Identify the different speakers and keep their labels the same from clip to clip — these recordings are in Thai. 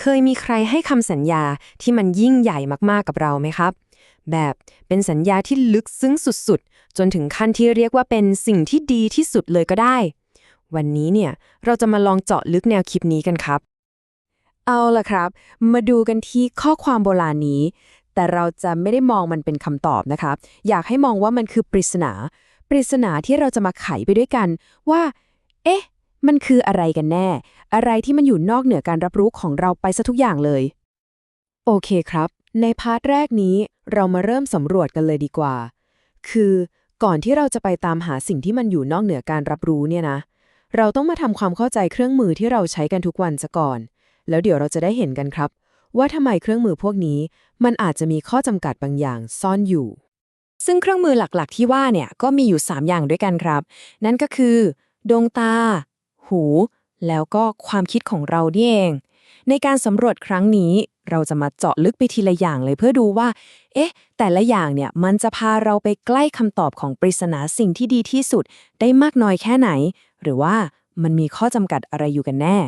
Speaker 1: เคยมีใครให้คำสัญญาที่มันยิ่งใหญ่มากๆกับเราไหมครับ แบบเป็นสัญญาที่ลึกซึ้งสุดๆ จนถึงขั้นที่เรียกว่าเป็นสิ่งที่ดีที่สุดเลยก็ได้ วันนี้เนี่ยเราจะมาลองเจาะลึกแนวคิดนี้กันครับ เอาล่ะครับ มาดูกันที่ข้อความโบราณนี้ แต่เราจะไม่ได้มองมันเป็นคำตอบนะครับ อยากให้มองว่ามันคือปริศนา ปริศนาที่เราจะมาไขไปด้วยกันว่า เอ๊ะ มันคืออะไรกันแน่ อะไรที่มันอยู่นอกเหนือการรับรู้ของเราไปซะทุกอย่างเลย โอเคครับ ในพาร์ทแรกนี้เรามาเริ่มสำรวจกันเลยดีกว่า คือก่อนที่เราจะไปตามหาสิ่งที่มันอยู่นอกเหนือการรับรู้เนี่ยนะ เราต้องมาทำความเข้าใจเครื่องมือที่เราใช้กันทุกวันซะก่อน แล้วเดี๋ยวเราจะได้เห็นกันครับ ว่าทำไมเครื่องมือพวกนี้ มันอาจจะมีข้อจำกัดบางอย่างซ่อนอยู่ ซึ่งเครื่องมือหลักๆ ที่ว่าเนี่ยก็มีอยู่ 3 อย่างด้วยกันครับ นั่นก็คือ ดวงตา หู แล้วก็ความคิดของเรานี่เอง ในการสำรวจครั้งนี้ เราจะมาเจาะลึกไปทีละอย่างเลยเพื่อดูว่า เอ๊ะ แต่ละอย่างเนี่ยมันจะพาเราไปใกล้คำตอบของปริศนาสิ่งที่ดีที่สุด ได้มากน้อยแค่ไหน หรือว่ามันมีข้อจำกัดอะไรอยู่กันแน่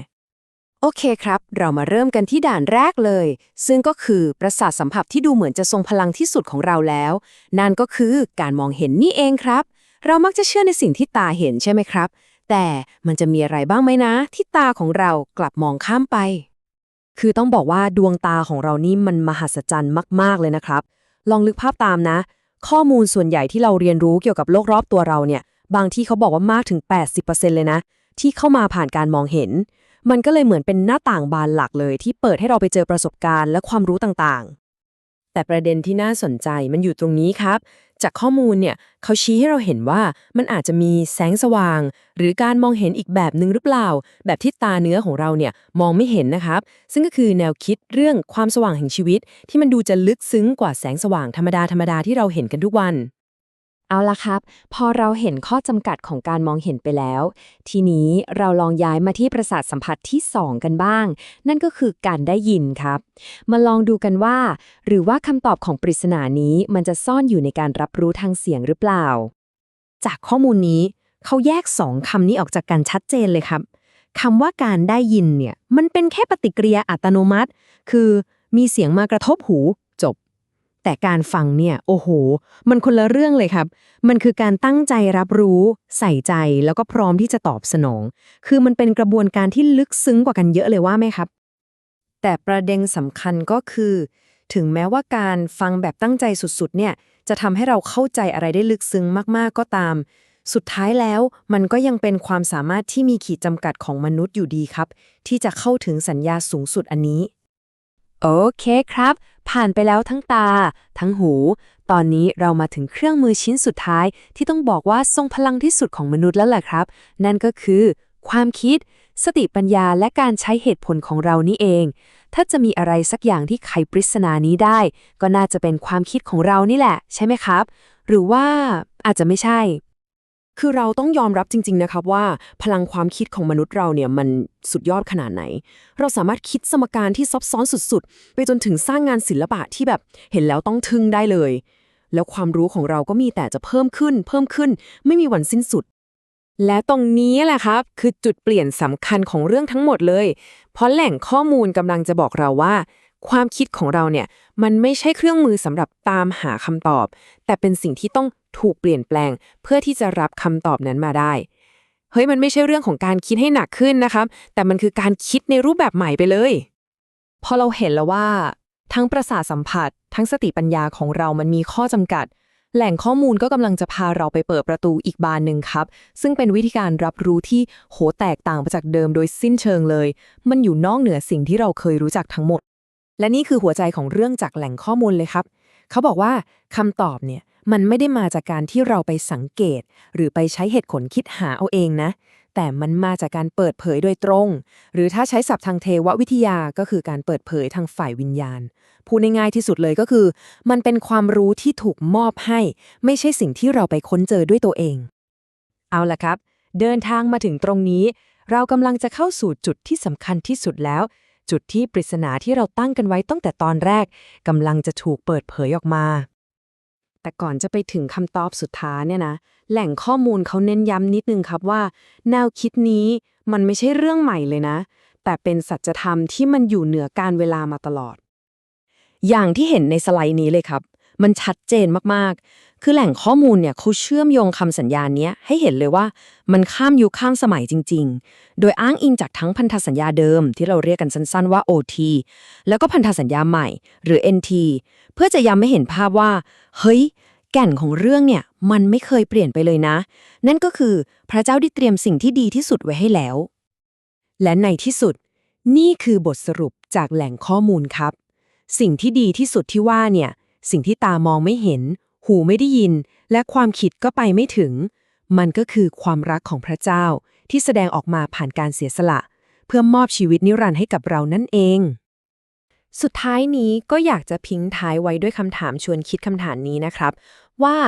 Speaker 1: โอเคครับ เรามาเริ่มกันที่ด่านแรกเลย ซึ่งก็คือประสาทสัมผัสที่ดูเหมือนจะทรงพลังที่สุดของเราแล้ว นั่นก็คือการมองเห็นนี่เองครับ เรามักจะเชื่อในสิ่งที่ตาเห็นใช่ไหมครับ แต่มันจะมีอะไรบ้างไหมนะ ที่ตาของเรากลับมองข้ามไป คือต้องบอกว่าดวงตาของเรานี่มันมหัศจรรย์มาก ๆ เลยนะครับ ลองนึกภาพตามนะ ข้อมูลส่วนใหญ่ที่เราเรียนรู้เกี่ยวกับโลกรอบตัวเราเนี่ย บางที่เขาบอกว่ามากถึง 80%เลยนะ ที่เข้ามาผ่านการมองเห็น มันก็เลยเหมือนเป็นหน้าต่างบานหลักเลย ที่เปิดให้เราไปเจอประสบการณ์และความรู้ต่างๆ แต่ประเด็นที่น่าสนใจมันอยู่ตรงนี้ครับ จากข้อมูลเนี่ยเขาชี้ให้เราเห็นว่ามันอาจจะมีแสงสว่าง หรือการมองเห็นอีกแบบหนึ่งหรือเปล่า แบบที่ตาเนื้อของเราเนี่ยมองไม่เห็นนะครับ ซึ่งก็คือแนวคิดเรื่องความสว่างแห่งชีวิต ที่มันดูจะลึกซึ้งกว่าแสงสว่างธรรมดาธรรมดาที่เราเห็นกันทุกวัน เอาละครับ พอเราเห็นข้อจำกัดของการมองเห็นไปแล้ว ทีนี้เราลองย้ายมาที่ประสาทสัมผัสที่ 2 กันบ้าง นั่นก็คือการได้ยินครับ มาลองดูกันว่า หรือว่าคำตอบของปริศนานี้มันจะซ่อนอยู่ในการรับรู้ทางเสียงหรือเปล่า จากข้อมูลนี้เขาแยกสองคำนี้ออกจากกันชัดเจนเลยครับคำว่าการได้ยินเนี่ยมันเป็นแค่ปฏิกิริยาอัตโนมัติ คือมีเสียงมากระทบหู แต่การฟังเนี่ย โอ้โห มันคนละเรื่องเลยครับ มันคือการตั้งใจรับรู้ ใส่ใจแล้วก็พร้อมที่จะตอบสนอง คือมันเป็นกระบวนการที่ลึกซึ้งกว่ากันเยอะเลยว่าไหมครับ แต่ประเด็นสำคัญก็คือ ถึงแม้ว่าการฟังแบบตั้งใจสุดๆ เนี่ย จะทำให้เราเข้าใจอะไรได้ลึกซึ้งมากๆก็ตาม สุดท้ายแล้วมันก็ยังเป็นความสามารถที่มีขีดจำกัดของมนุษย์อยู่ดีครับ ที่จะเข้าถึงสัญญาสูงสุดอันนี้ โอเคครับ ผ่านไปแล้วทั้งตา ทั้งหู ตอนนี้เรามาถึงเครื่องมือชิ้นสุดท้าย ที่ต้องบอกว่าทรงพลังที่สุดของมนุษย์แล้วแหละครับ นั่นก็คือ ความคิด สติปัญญาและการใช้เหตุผลของเรานี่เอง ถ้าจะมีอะไรสักอย่างที่ไขปริศนานี้ได้ ก็น่าจะเป็นความคิดของเรานี่แหละ ใช่ไหมครับ หรือว่าอาจจะไม่ใช่ คือเราต้องยอมรับจริง ๆ นะครับว่า พลังความคิดของมนุษย์เราเนี่ยมันสุดยอดขนาดไหน เราสามารถคิดสมการที่ซับซ้อนสุดๆ ไปจนถึงสร้างงานศิลปะที่แบบเห็นแล้วต้องทึ่งได้เลย แล้วความรู้ของเราก็มีแต่จะเพิ่มขึ้น เพิ่มขึ้น ไม่มีวันสิ้นสุด และตรงนี้แหละครับ คือจุดเปลี่ยนสำคัญของเรื่องทั้งหมดเลย เพราะแหล่งข้อมูลกำลังจะบอกเราว่า ความคิดของเราเนี่ยมันไม่ใช่เครื่องมือสำหรับตามหาคำตอบ แต่เป็นสิ่งที่ต้อง ถูกเปลี่ยนแปลง เพื่อที่จะรับคำตอบนั้นมาได้เฮ้ยมันไม่ใช่เรื่องของการคิดให้หนักขึ้นนะครับ แต่มันคือการคิดในรูปแบบใหม่ไปเลย พอเราเห็นแล้วว่า ทั้งประสาทสัมผัส ทั้งสติปัญญาของเรามันมีข้อจำกัด แหล่งข้อมูลก็กำลังจะพาเราไปเปิดประตูอีกบานหนึ่งครับ ซึ่งเป็นวิธีการรับรู้ที่โหแตกต่างไปจากเดิมโดยสิ้นเชิงเลย มันอยู่นอกเหนือสิ่งที่เราเคยรู้จักทั้งหมด และนี่คือหัวใจของเรื่องจากแหล่งข้อมูลเลยครับ เขาบอกว่าคำตอบเนี่ย มันไม่ได้มาจากการที่เราไปสังเกต หรือไปใช้เหตุผลคิดหาเอาเองนะ แต่มันมาจากการเปิดเผยโดยตรง หรือถ้าใช้ศัพท์ทางเทววิทยาก็คือการเปิดเผยทางฝ่ายวิญญาณ พูดง่ายๆที่สุดเลยก็คือ มันเป็นความรู้ที่ถูกมอบให้ ไม่ใช่สิ่งที่เราไปค้นเจอด้วยตัวเอง เอาละครับ เดินทางมาถึงตรงนี้ เรากำลังจะเข้าสู่จุดที่สำคัญที่สุดแล้ว จุดที่ปริศนาที่เราตั้งกันไว้ตั้งแต่ตอนแรกกำลังจะถูกเปิดเผยออกมา แต่ก่อนจะไปถึงคำตอบสุดท้ายเนี่ยนะ แหล่งข้อมูลเขาเน้นย้ำนิดนึงครับว่า แนวคิดนี้มันไม่ใช่เรื่องใหม่เลยนะ
Speaker 2: แต่เป็นสัจธรรมที่มันอยู่เหนือการเวลามาตลอด
Speaker 1: อย่างที่เห็นในสไลด์นี้เลยครับ มันชัดเจนมากๆ คือแหล่งข้อมูลเนี่ยเขาเชื่อมโยงคำสัญญาเนี้ยให้เห็นเลยว่ามันข้ามยุคข้ามสมัยจริง ๆ โดยอ้างอิงจากทั้งพันธสัญญาเดิมที่เราเรียกกันสั้นๆว่า OT แล้วก็พันธสัญญาใหม่หรือ NT เพื่อจะย้ำให้เห็นภาพว่า เฮ้ย แก่นของเรื่องเนี่ยมันไม่เคยเปลี่ยนไปเลยนะ นั่นก็คือพระเจ้าได้เตรียมสิ่งที่ดีที่สุดไว้ให้แล้ว
Speaker 2: และในที่สุด นี่คือบทสรุปจากแหล่งข้อมูลครับ สิ่งที่ดีที่สุดที่ว่าเนี่ย สิ่งที่ตามองไม่เห็น หูไม่ได้ยิน และความคิดก็ไปไม่ถึง มันก็คือความรักของพระเจ้าที่แสดงออกมาผ่านการเสียสละ เพื่อมอบชีวิตนิรันดร์ให้กับเรานั่นเอง สุดท้ายนี้ก็อยากจะพิงท้ายไว้ด้วยคำถามชวนคิดคำถามนี้นะครับ ว่า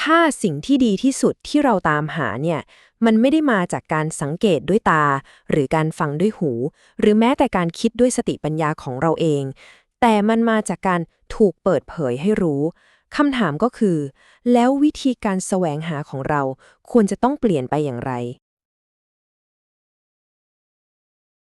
Speaker 2: ถ้าสิ่งที่ดีที่สุดที่เราตามหาเนี่ย มันไม่ได้มาจากการสังเกตด้วยตา หรือการฟังด้วยหู หรือแม้แต่การคิดด้วยสติปัญญาของเราเอง แต่มันมาจากการถูกเปิดเผยให้รู้คำถามก็คือ แล้ววิธีการแสวงหาของเราควรจะต้องเปลี่ยนไปอย่างไร